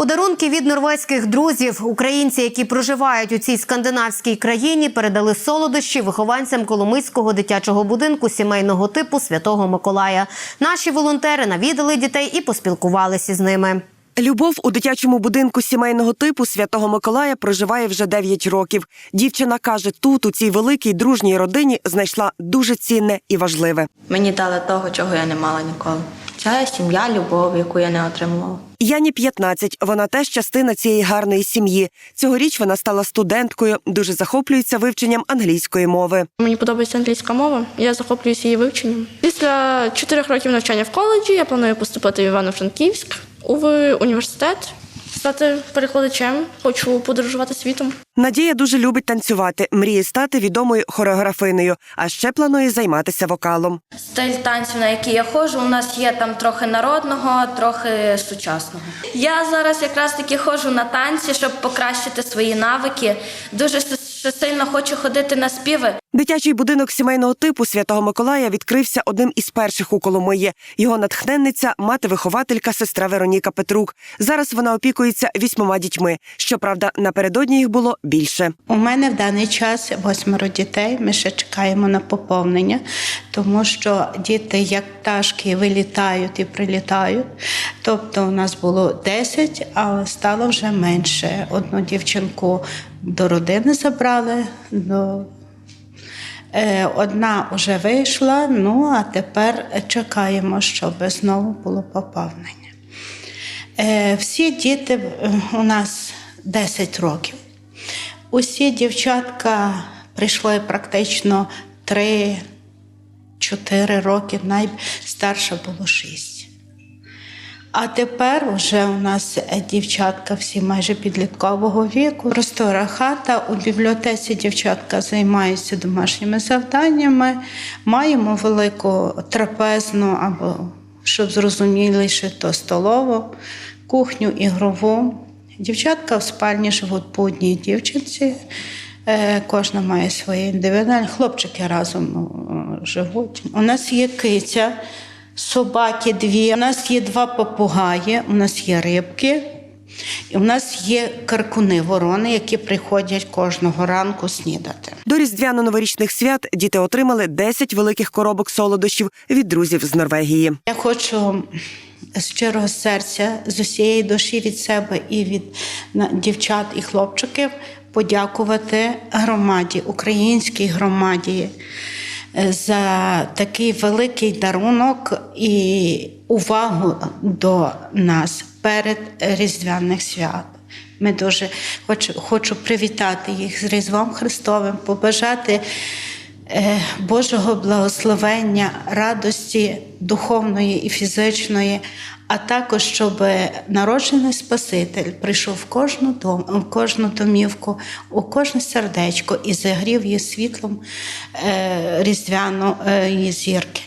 Подарунки від норвезьких друзів. Українці, які проживають у цій скандинавській країні, передали солодощі вихованцям Коломийського дитячого будинку сімейного типу Святого Миколая. Наші волонтери навідали дітей і поспілкувалися з ними. Любов у дитячому будинку сімейного типу Святого Миколая проживає вже 9 років. Дівчина каже, тут, у цій великій дружній родині, знайшла дуже цінне і важливе. Мені дали того, чого я не мала ніколи. Це сім'я, любов, яку я не отримувала. Яні 15, Вона теж частина цієї гарної сім'ї. Цьогоріч вона стала студенткою, дуже захоплюється вивченням англійської мови. Мені подобається англійська мова. Я захоплююся її вивченням. Після чотирьох років навчання в коледжі я планую поступити в Івано-Франківськ у університет, стати перекладачем. Хочу подорожувати світом. Надія дуже любить танцювати, мріє стати відомою хореографиною, а ще планує займатися вокалом. Стиль танців, на який я ходжу, у нас є там трохи народного, трохи сучасного. Я зараз якраз таки ходжу на танці, щоб покращити свої навики. Дуже с- сильно хочу ходити на співи. Дитячий будинок сімейного типу Святого Миколая відкрився одним із перших у Коломиї. Його натхненниця, мати-вихователька, сестра Вероніка Петрук. Зараз вона опікується вісьмома дітьми. Щоправда, напередодні їх було більше. У мене в даний час восьмеро дітей. Ми ще чекаємо на поповнення, тому що діти, як пташки, вилітають і прилітають. Тобто, у нас було 10, але стало вже менше. Одну дівчинку до родини забрали. до Е, Одна вже вийшла, ну а тепер чекаємо, щоб знову було поповнення. Е, Всі діти е, у нас 10 років. Усі дівчатка прийшли практично 3-4 роки, найстарша було 6. А тепер вже у нас дівчатка всі майже підліткового віку. Простора хата у бібліотеці дівчатка займаються домашніми завданнями. Маємо велику трапезну або, щоб зрозуміліше, то столову, кухню ігрову. Дівчатка в спальні живуть по одній дівчинці. Е, Кожна має своє індивідуальне. Хлопчики разом живуть. У нас є киця, собаки дві. У нас є два попугаї, у нас є рибки. І у нас є каркуни, ворони, які приходять кожного ранку снідати. До різдвяно-новорічних свят діти отримали 10 великих коробок солодощів від друзів з Норвегії. Я хочу з щирого серця, з усієї душі від себе і від дівчат і хлопчиків подякувати громаді, українській громаді за такий великий дарунок і увагу до нас перед Різдвяних свят. Ми дуже хочу, хочу привітати їх з Різдвом Христовим, побажати Божого благословення, радості духовної і фізичної, а також щоб народжений Спаситель прийшов в кожну дом, в кожну домівку, у кожне сердечко і загрів її світлом е, різдвяної зірки.